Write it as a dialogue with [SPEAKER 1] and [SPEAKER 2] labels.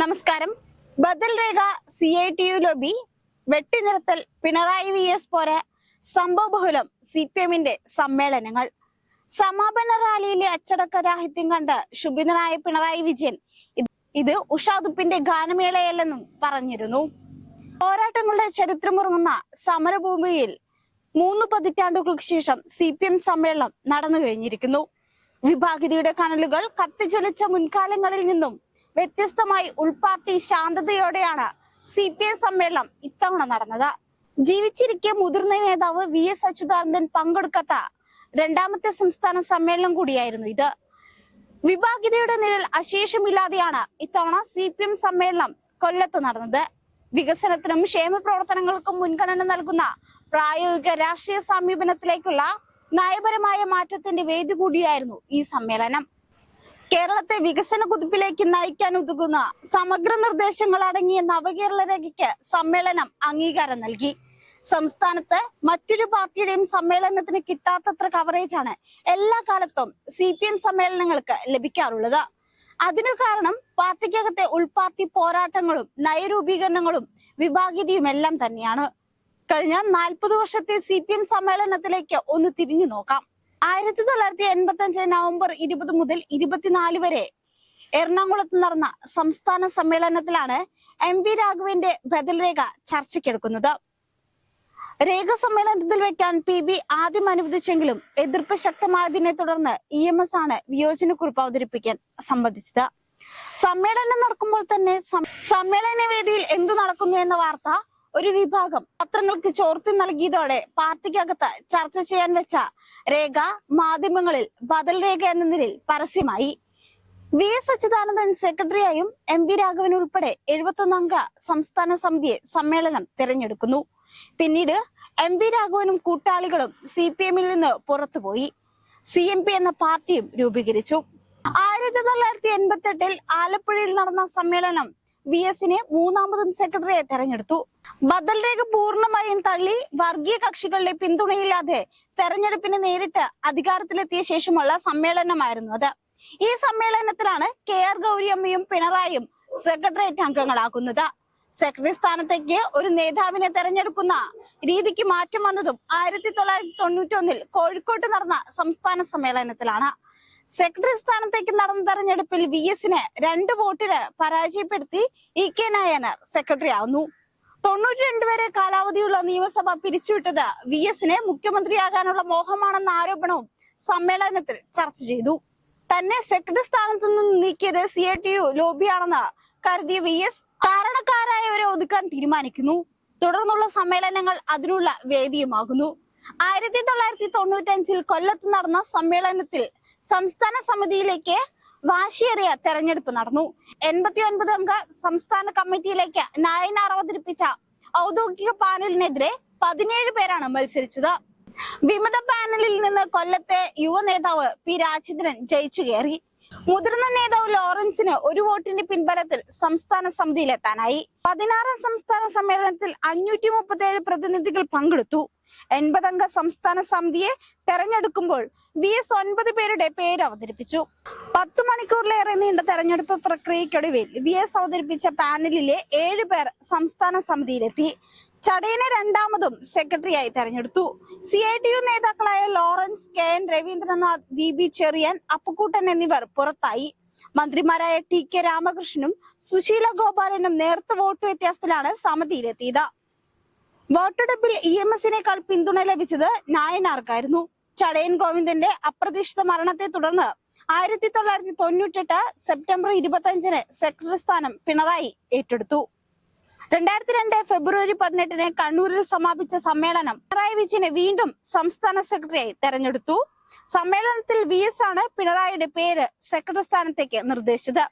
[SPEAKER 1] നമസ്കാരം. ബദൽ രേഖ C I T U lobby വെട്ടിനിരത്തൽ Pinarayi V S പോരെ സംഭവബഹുലം സി പി എമ്മിന്റെ സമ്മേളനങ്ങൾ. സമാപന റാലിയിലെ അച്ചടക്ക രാഹിത്യം കണ്ട് ശുഭിതനായ പിണറായി വിജയൻ ഇത് ഉഷാദുപ്പിന്റെ ഗാനമേളയല്ലെന്നും പറഞ്ഞിരുന്നു. പോരാട്ടങ്ങളുടെ ചരിത്രമുറങ്ങുന്ന സമരഭൂമിയിൽ മൂന്ന് പതിറ്റാണ്ടുകൾക്ക് ശേഷം സി പി എം സമ്മേളനം നടന്നു കഴിഞ്ഞിരിക്കുന്നു വിഭാഗിതയുടെ കണലുകൾ കത്തിജ്വലിച്ച മുൻകാലങ്ങളിൽ നിന്നും വ്യത്യസ്തമായി ഉൾപാർട്ടി ശാന്തതയോടെയാണ് സി പി ഐ സമ്മേളനം ഇത്തവണ നടന്നത്. ജീവിച്ചിരിക്കെ മുതിർന്ന നേതാവ് വി എസ് അച്യുതാനന്ദൻ പങ്കെടുക്കാത്ത രണ്ടാമത്തെ സംസ്ഥാന സമ്മേളനം കൂടിയായിരുന്നു ഇത്. വിഭാഗീയതയുടെ നിഴൽ അശേഷമില്ലാതെയാണ് ഇത്തവണ സി പി എം സമ്മേളനം കൊല്ലത്ത് നടന്നത്. വികസനത്തിനും ക്ഷേമ പ്രവർത്തനങ്ങൾക്കും മുൻഗണന നൽകുന്ന പ്രായോഗിക രാഷ്ട്രീയ സമീപനത്തിലേക്കുള്ള നയപരമായ മാറ്റത്തിന്റെ വേദി കൂടിയായിരുന്നു ഈ സമ്മേളനം. കേരളത്തെ വികസന കുതിപ്പിലേക്ക് നയിക്കാൻ ഉതകുന്ന സമഗ്ര നിർദ്ദേശങ്ങൾ അടങ്ങിയ നവകേരള രേഖയ്ക്ക് സമ്മേളനം അംഗീകാരം നൽകി. സംസ്ഥാനത്ത് മറ്റൊരു പാർട്ടിയുടെയും സമ്മേളനത്തിന് കിട്ടാത്തത്ര കവറേജ് ആണ് എല്ലാ കാലത്തും സി പി എം സമ്മേളനങ്ങൾക്ക് ലഭിക്കാറുള്ളത്. അതിനു കാരണം പാർട്ടിക്കകത്തെ ഉൾപാർട്ടി പോരാട്ടങ്ങളും നയരൂപീകരണങ്ങളും വിഭാഗീയതയും എല്ലാം തന്നെയാണ്. കഴിഞ്ഞ നാൽപ്പത് വർഷത്തെ സി പി എം സമ്മേളനത്തിലേക്ക് ഒന്ന് തിരിഞ്ഞു നോക്കാം. ആയിരത്തി തൊള്ളായിരത്തി എൺപത്തി അഞ്ച് നവംബർ ഇരുപത് മുതൽ ഇരുപത്തിനാല് വരെ എറണാകുളത്ത് നടന്ന സംസ്ഥാന സമ്മേളനത്തിലാണ് എം വി രാഘവന്റെ ബദൽ രേഖ ചർച്ചയ്ക്കെടുക്കുന്നത്. രേഖ സമ്മേളനത്തിൽ വെക്കാൻ പി ബി ആദ്യം അനുവദിച്ചെങ്കിലും എതിർപ്പ് ശക്തമായതിനെ തുടർന്ന് ഇ എം എസ് ആണ് വിയോജനക്കുറിപ്പ് അവതരിപ്പിക്കാൻ സംബന്ധിച്ചത് സമ്മേളനം നടക്കുമ്പോൾ തന്നെ സമ്മേളന വേദിയിൽ എന്തു നടക്കുന്നു എന്ന വാർത്ത ഒരു വിഭാഗം പത്രങ്ങൾക്ക് ചോർത്തി നൽകിയതോടെ പാർട്ടിക്കകത്ത് ചർച്ച ചെയ്യാൻ വെച്ച രേഖ മാധ്യമങ്ങളിൽ ബദൽ രേഖ എന്ന നിലയിൽ പരസ്യമായി. വി എസ് അച്യുതാനന്ദൻ സെക്രട്ടറിയായും എം വി രാഘവൻ ഉൾപ്പെടെ എഴുപത്തൊന്നംഗ സംസ്ഥാന സമിതിയെ സമ്മേളനം തിരഞ്ഞെടുക്കുന്നു. പിന്നീട് എം വി രാഘവനും കൂട്ടാളികളും സി പി എമ്മിൽ നിന്ന് പുറത്തുപോയി. സി എം പി എന്ന പാർട്ടിയും രൂപീകരിച്ചു. ആയിരത്തി തൊള്ളായിരത്തി എൺപത്തി എട്ടിൽ ആലപ്പുഴയിൽ നടന്ന സമ്മേളനം വി എസിനെ മൂന്നാമതും സെക്രട്ടറിയെ തെരഞ്ഞെടുത്തു. ബദൽ രേഖ പൂർണമായും തള്ളി വർഗീയ കക്ഷികളുടെ പിന്തുണയില്ലാതെ തെരഞ്ഞെടുപ്പിന് നേരിട്ട് അധികാരത്തിലെത്തിയ ശേഷമുള്ള സമ്മേളനമായിരുന്നു അത്. ഈ സമ്മേളനത്തിലാണ് കെ ആർ ഗൗരിയമ്മയും പിണറായിയും സെക്രട്ടേറിയറ്റ് അംഗങ്ങളാക്കുന്നത് സെക്രട്ടറി സ്ഥാനത്തേക്ക് ഒരു നേതാവിനെ തെരഞ്ഞെടുക്കുന്ന രീതിക്ക് മാറ്റം വന്നതും ആയിരത്തി തൊള്ളായിരത്തി തൊണ്ണൂറ്റി ഒന്നിൽ കോഴിക്കോട്ട് നടന്ന സംസ്ഥാന സമ്മേളനത്തിലാണ്. സെക്രട്ടറി സ്ഥാനത്തേക്ക് നടന്ന തെരഞ്ഞെടുപ്പിൽ വി എസിന് രണ്ട് വോട്ടിന് പരാജയപ്പെടുത്തി ഇ കെ നായനാർ സെക്രട്ടറി ആവുന്നു. തൊണ്ണൂറ്റി രണ്ട് വരെ കാലാവധിയുള്ള നിയമസഭ പിരിച്ചുവിട്ടത് വി എസിനെ മുഖ്യമന്ത്രിയാകാനുള്ള മോഹമാണെന്ന ആരോപണവും സമ്മേളനത്തിൽ ചർച്ച ചെയ്തു. തന്നെ സെക്രട്ടറി സ്ഥാനത്ത് നിന്ന് നീക്കിയത് സി ഐ ടി യു ലോബിയാണെന്ന് കരുതിയ വി എസ് കാരണക്കാരായവരെ ഒതുക്കാൻ തീരുമാനിക്കുന്നു. തുടർന്നുള്ള സമ്മേളനങ്ങൾ അതിനുള്ള വേദിയുമാകുന്നു. ആയിരത്തി തൊള്ളായിരത്തി തൊണ്ണൂറ്റി അഞ്ചിൽ കൊല്ലത്ത് നടന്ന സമ്മേളനത്തിൽ സംസ്ഥാന സമിതിയിലേക്ക് വാശിയേറിയ തെരഞ്ഞെടുപ്പ് നടന്നു. എൺപത്തി ഒൻപത് അംഗ സംസ്ഥാന കമ്മിറ്റിയിലേക്ക് നായനാർ അവതരിപ്പിച്ച ഔദ്യോഗിക പാനലിനെതിരെ പതിനേഴ് പേരാണ് മത്സരിച്ചത്. വിമത പാനലിൽ നിന്ന് കൊല്ലത്തെ യുവ നേതാവ് പി രാജേന്ദ്രൻ ജയിച്ചു കയറി. മുതിർന്ന നേതാവ് ലോറൻസിന് ഒരു വോട്ടിന്റെ പിൻബലത്തിൽ സംസ്ഥാന സമിതിയിലെത്താനായി പതിനാറാം സംസ്ഥാന സമ്മേളനത്തിൽ അഞ്ഞൂറ്റി മുപ്പത്തി പ്രതിനിധികൾ പങ്കെടുത്തു. എൺപതംഗ സംസ്ഥാന സമിതിയെ തെരഞ്ഞെടുക്കുമ്പോൾ വി എസ് ഒൻപത് പേരുടെ പേര് അവതരിപ്പിച്ചു. പത്ത് മണിക്കൂറിലേറെ നീണ്ട തെരഞ്ഞെടുപ്പ് പ്രക്രിയയ്ക്കൊടുവിൽ വി എസ് അവതരിപ്പിച്ച പാനലിലെ ഏഴ് പേർ സംസ്ഥാന സമിതിയിലെത്തി. ചടയനെ രണ്ടാമതും സെക്രട്ടറിയായി തെരഞ്ഞെടുത്തു. സി ഐ ടി യു നേതാക്കളായ Lawrence K N Raveendranath V B Cherian Appukuttan എന്നിവർ പുറത്തായി. മന്ത്രിമാരായ ടി കെ രാമകൃഷ്ണനും സുശീല ഗോപാലനും നേർത്ത വോട്ട് വ്യത്യാസത്തിലാണ് സമിതിയിലെത്തിയത്. വോട്ടെടുപ്പിൽ ഇ എം എസിനേക്കാൾ പിന്തുണ ലഭിച്ചത് നായനാർക്കായിരുന്നു. ചടയൻ ഗോവിന്ദന്റെ അപ്രതീക്ഷിത മരണത്തെ തുടർന്ന് ആയിരത്തി തൊള്ളായിരത്തി തൊണ്ണൂറ്റെട്ട് സെപ്റ്റംബർ ഇരുപത്തി അഞ്ചിന് സെക്രട്ടറി സ്ഥാനം പിണറായി ഏറ്റെടുത്തു. രണ്ടായിരത്തി രണ്ട് ഫെബ്രുവരി പതിനെട്ടിന് കണ്ണൂരിൽ സമാപിച്ച സമ്മേളനം പിണറായി വിജയനെ വീണ്ടും സംസ്ഥാന സെക്രട്ടറിയായി തെരഞ്ഞെടുത്തു. സമ്മേളനത്തിൽ വി എസ് ആണ് പിണറായിയുടെ പേര് സെക്രട്ടറി സ്ഥാനത്തേക്ക് നിർദ്ദേശിച്ചത്.